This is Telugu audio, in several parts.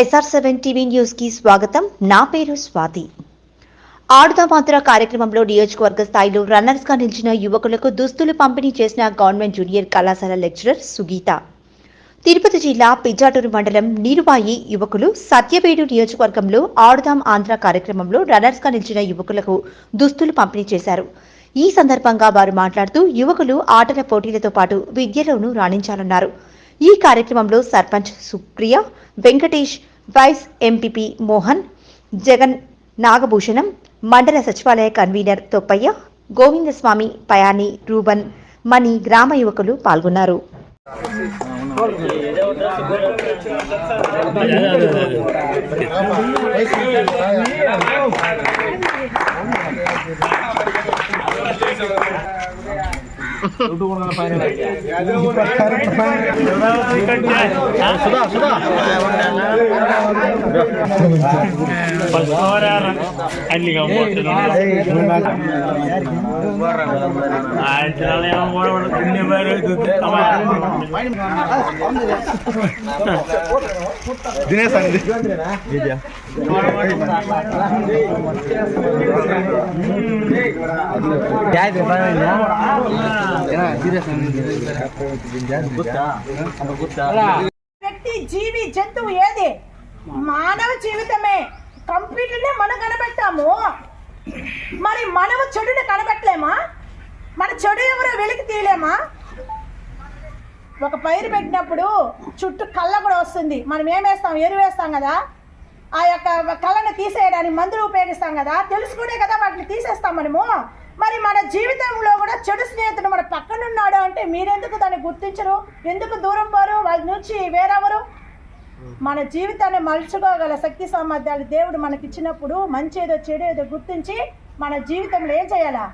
ఎస్ఆర్ సెవెన్ టీవీ న్యూస్కి స్వాగతం. నా పేరు స్వాతి. ఆడుదామాత్ర కార్యక్రమంలో నియోజకవర్గ స్థాయిలో రన్నర్స్గా నిలిచిన యువకులకు దుస్తులు పంపిణీ చేసిన గవర్నమెంట్ జూనియర్ కళాశాల లెక్చరర్ సుగీత. తిరుపతి జిల్లా పిజ్జాటూరు మండలం నీరుబాయి యువకులు సత్యవేడు నియోజకవర్గంలో ఆడుదాం ఆంధ్ర కార్యక్రమంలో రన్నర్స్గా నిలిచిన యువకులకు దుస్తులు పంపిణీ చేశారు. ఈ సందర్భంగా వారు మాట్లాడుతూ యువకులు ఆటల పోటీలతో పాటు విద్యలోనూ రాణించాలన్నారు. ఈ కార్యక్రమంలో సర్పంచ్ సుప్రియ వెంకటేష్ వైస్ ఎంపీపీ మోహన్ జగన్ నాగభూషణం మండల సచివాలయ కన్వీనర్ తొప్పయ్య గోవిందస్వామి పయాని రూబన్ మణి గ్రామ యువకులు పాల్గొన్నారు. அன்னைக்கு தினேஷ் அண்ணி விஜயா ಜಾಯ್ತು ಪರವಾಗಿಲ್ಲ ಏನ ಸೀರಿಯಸ್ ಗೊತ್ತಾ ಗೊತ್ತಾ ವ್ಯಕ್ತಿ ಜೀವಿ ಜಂತು ಏದೇ మానవ జీవితమే. కంప్యూటర్నే మనం కనబెట్టాము మరి మనము చెడుని కనబెట్టలేమా? మన చెడు ఎవరో వెలికి తీయలేమా? ఒక పైరు పెట్టినప్పుడు చుట్టూ కళ్ళ కూడా వస్తుంది. మనం ఏం వేస్తాం? ఎరువు వేస్తాం కదా. ఆ యొక్క కళ్ళను తీసేయడానికి మందులు ఉపయోగిస్తాం కదా. తెలుసుకునే కదా వాటిని తీసేస్తాం మనము. మరి మన జీవితంలో కూడా చెడు స్నేహితుడు మన పక్కనున్నాడు అంటే మీరెందుకు దాన్ని గుర్తించరు? ఎందుకు దూరం పోరు? వాళ్ళ నుంచి వేరెవరు? మన జీవితాన్ని మలుచుకోగల శక్తి సామర్థ్యాలు దేవుడు మనకి ఇచ్చినప్పుడు మంచి ఏదో చెడు ఏదో గుర్తించి మన జీవితంలో ఏం చేయాలా?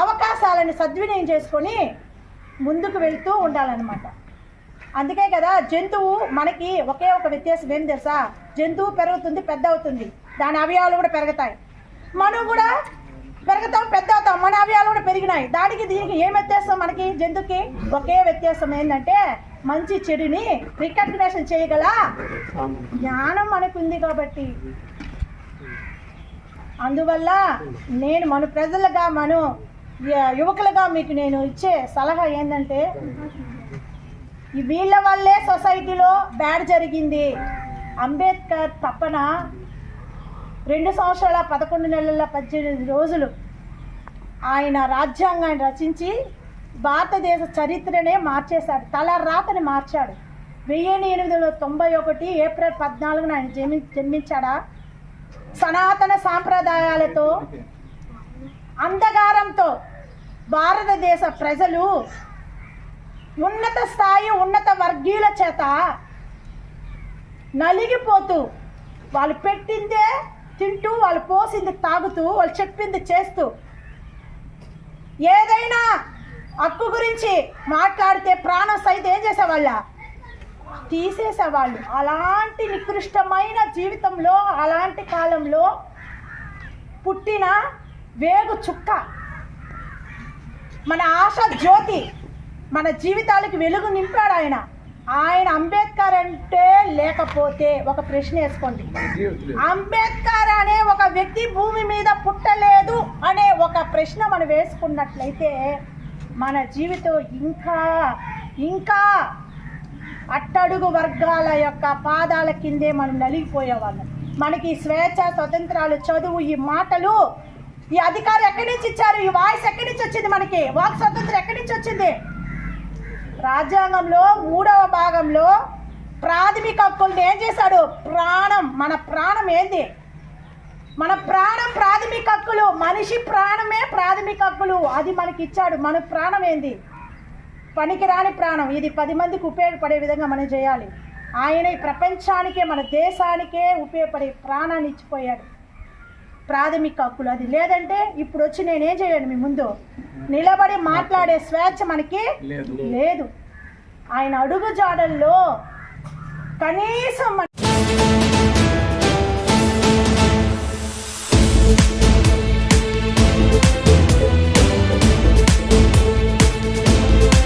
అవకాశాలను సద్వినియోగం చేసుకొని ముందుకు వెళ్తూ ఉండాలన్నమాట. అందుకే కదా జంతువు మనకి ఒకే ఒక వ్యత్యాసం ఏం తెలుసా? జంతువు పెరుగుతుంది పెద్ద అవుతుంది దాని అవయవాలు కూడా పెరుగుతాయి. మనం కూడా పెరుగుతాం పెద్ద అవుతాం మన అవయవాలు కూడా పెరిగినాయి. దానికి దీనికి ఏం వ్యత్యాసం మనకి? జంతువుకి ఒకే వ్యత్యాసం ఏంటంటే మంచి చెడుని రికగ్నేషన్ చేయగల? జ్ఞానం మనకుంది కాబట్టి. అందువల్ల నేను మన ప్రజలుగా మనం యువకులుగా మీకు నేను ఇచ్చే సలహా ఏంటంటే వీళ్ళ వల్లే సొసైటీలో బ్యాడ్ జరిగింది. అంబేద్కర్ తప్పన రెండు సంవత్సరాల పదకొండు నెలల పద్దెనిమిది రోజులు ఆయన రాజ్యాంగాన్ని రచించి భారతదేశ చరిత్రనే మార్చేశాడు. తల రాతని మార్చాడు. వెయ్యి ఎనిమిది వందల తొంభై ఒకటి ఏప్రిల్ పద్నాలుగున ఆయన జన్మి జన్మించాడా? సనాతన సాంప్రదాయాలతో అంధకారంతో భారతదేశ ప్రజలు ఉన్నత స్థాయి ఉన్నత వర్గీయుల చేత నలిగిపోతూ వాళ్ళు పెట్టిందే తింటూ వాళ్ళు పోసింది తాగుతూ వాళ్ళు చెప్పింది చేస్తూ ఏదైనా హక్కు గురించి మాట్లాడితే ప్రాణం సైతం ఏం చేసేవాళ్ళ? తీసేసేవాళ్ళు. అలాంటి నికృష్టమైన జీవితంలో అలాంటి కాలంలో పుట్టిన వేగు చుక్క. మన ఆశ జ్యోతి మన జీవితాలకు వెలుగు నింపాడు ఆయన. ఆయన అంబేద్కర్ అంటే లేకపోతే ఒక ప్రశ్న వేసుకోండి. అంబేద్కర్ అనే ఒక వ్యక్తి భూమి మీద పుట్టలేదు అనే ఒక ప్రశ్న మనం వేసుకున్నట్లయితే మన జీవితం ఇంకా ఇంకా అట్టడుగు వర్గాల యొక్క పాదాల కిందే మనం నలిగిపోయేవాళ్ళం. మనకి స్వేచ్ఛ స్వతంత్రాలు చదువు ఈ మాటలు ఈ అధికారం ఎక్కడి నుంచి ఇచ్చారు? ఈ వాయిస్ ఎక్కడి నుంచి వచ్చింది మనకి? వాక్ స్వతంత్రం ఎక్కడి నుంచి వచ్చింది? రాజ్యాంగంలో మూడవ భాగంలో ప్రాథమిక హక్కుల్ని ఏం చేశాడు? ప్రాణం మన ప్రాణం ఏంది? మన ప్రాణం ప్రాథమిక హక్కులు మనిషి ప్రాణమే ప్రాథమిక హక్కులు. అది మనకి ఇచ్చాడు మన ప్రాణం ఏంది? పనికిరాని ప్రాణం. ఇది పది మందికి ఉపయోగపడే విధంగా మనం చేయాలి. ఆయన ఈ ప్రపంచానికే మన దేశానికే ఉపయోగపడే ప్రాణాన్ని ఇచ్చిపోయాడు. ప్రాథమిక హక్కులు. అది లేదంటే ఇప్పుడు వచ్చి నేనేం చేయను మీ ముందు? నిలబడి మాట్లాడే స్వేచ్ఛ మనకి లేదు. ఆయన అడుగు జాడల్లో కనీసం మన